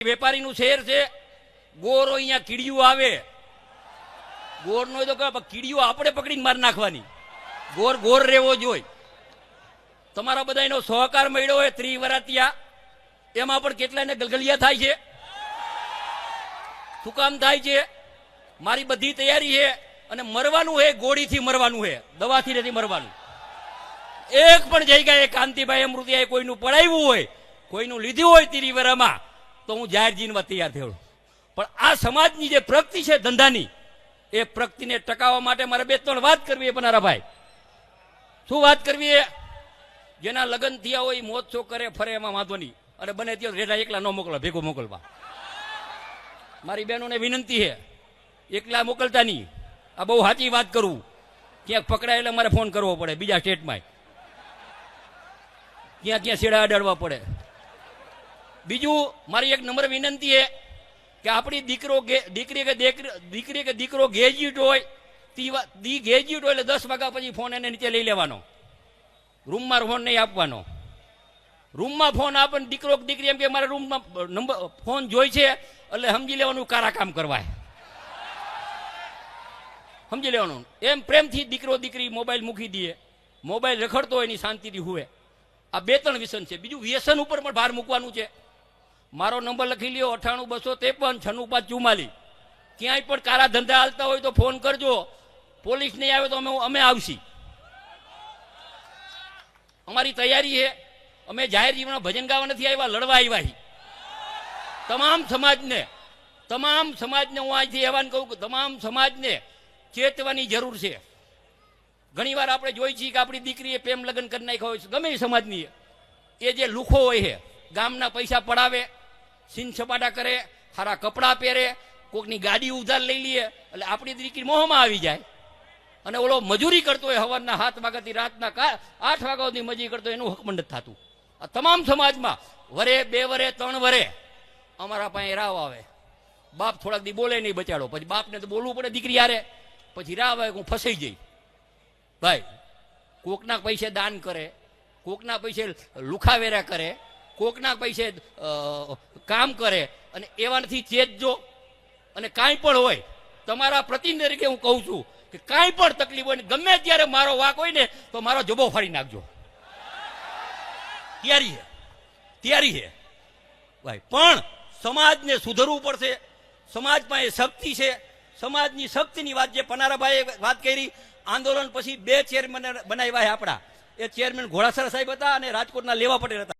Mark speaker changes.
Speaker 1: વેપારીનું શહેર છે, ગોરો અહીંયા કીડિયું આવે. ગોરનો તો કહે આપણે પકડીને માર નાખવાની. ગોર ગોર રહેવો જોઈએ તમારા બધાનો સહકાર મળ્યો હોય ત્રિવરાતિયા, એમાં પણ કેટલાને ગલગલિયા થાય છે? શું કામ થાય છે? મારી બધી તૈયારી છે અને મરવાનું છે ગોળીથી મરવાનું હે, દવાથી નથી મરવાનું. એક પણ જઈ ગયા કાંતિભાઈ અમૃતિયાએ કોઈનું પડાવ્યું હોય, કોઈનું લીધું હોય તિરિવરામાં તો હું જાહેર જીવનમાં તૈયાર થયો. પણ આ સમાજની જે પ્રગતિ છે ધંધાની, એ પ્રગતિને ટકાવવા માટે મારે બે ત્રણ વાત કરવી એ પનારા ભાઈ. શું વાત કરવી એ જેના લગ્ન થયા હોય, મોત શોક કરે, ફરે એમાં વાંધો નહીં. અને બને ત્યાં રેડા એકલા ન મોકલવા, ભેગો મોકલવા. મારી બહેનોને વિનંતી છે, એકલા મોકલતા નહીં. આ બહુ સાચી વાત કરું. ક્યાંક પકડાય એટલે મારે ફોન કરવો પડે બીજા સ્ટેટમાં ક્યાં ક્યાં છેડા અડાડવા પડે. બીજું, મારી એક નમ્ર વિનંતી છે કે આપણી દીકરો દીકરી કે દીકરી કે દીકરો ગેજ્યુટ હોય દી ગેજ્યુટ હોય એટલે દસ વાગ્યા પછી ફોન એને નીચે લઈ લેવાનો. રૂમમાં ફોન નહીં આપવાનો. રૂમમાં ફોન આપે દીકરો દીકરી એમ કે મારા રૂમમાં નંબર, ફોન જોઈ છે, એટલે સમજી લેવાનું કારા કામ કરવાય. સમજી લેવાનું. એમ પ્રેમથી દીકરો દીકરી મોબાઈલ મૂકી દઈએ મોબાઈલ રખડતો હોય એની શાંતિથી હુએ. આ બે ત્રણ વ્યસન છે. બીજું વ્યસન ઉપર પણ ભાર મૂકવાનું છે. મારો નંબર લખી લ્યો, અઠાણું, બસો ત્રેપન, છન્નું, પાંચ ચુમ્માલીસ ક્યાંય પણ કારા ધંધા હાલતા હોય તો ફોન કરજો. પોલીસ નહીં આવે તો અમે અમે આવશી. અમારી તૈયારી છે. અમે જાહેર જીવનમાં ભજન ગાવા નથી આવ્યા, લડવા આવ્યા તમામ સમાજને તમામ સમાજને હું આજથી એવાન કહું કે તમામ સમાજને ચેતવાની જરૂર છે. ઘણીવાર આપણે જોઈ છીએ કે આપણી દીકરીએ પ્રેમ લગ્ન કરી નાખ્યા હોય છે. ગમે સમાજની એ જે લુખો હોય છે, ગામના પૈસા પડાવે સીન સપાટા કરે સારા કપડાં પહેરે, કોકની ગાડી ઉધાર લઈ લઈએ એટલે આપણી દીકરી મોહમાં આવી જાય. અને ઓલો મજૂરી કરતો હોય, હવારના સાત વાગ્યાથી રાતના આઠ વાગ્યા સુધી મજૂરી કરતો એનું હકમંડ થતું. આ તમામ સમાજમાં, વરે, બે વરે, ત્રણ વરે, અમારા પાસે રાવ આવે. બાપ થોડાક દી બોલે નહીં, બચાડો. પછી બાપને તો બોલવું પડે દીકરી યારે પછી રાવ આવે, હું ફસાઈ જઈ. ભાઈ, કોકના પૈસે દાન કરે, કોકના પૈસે લુખાવેરા કરે, કોકના પૈસે કામ કરે અને એવાથી ચેતજો અને કાંઈ પણ હોય, તમારા પ્રતિનિધિ તરીકે હું કહું છું કે કાંઈ પણ તકલીફ હોય ગમે ત્યારે મારો વાક હોય ને, તો મારો જબો ફાડી નાખજો. તૈયારી છે તૈયારી છે ભાઈ, પણ સમાજને સુધરવું પડશે, સમાજમાં એ શક્તિ છે, સમાજની શક્તિની વાત જે પનારાભાઈએ વાત કરી, આંદોલન પછી બે ચેરમેન બનાવ્યા આપણા. એ ચેરમેન ઘોડાસરા સાહેબ હતા અને રાજકોટના લેવા પટેલ હતા.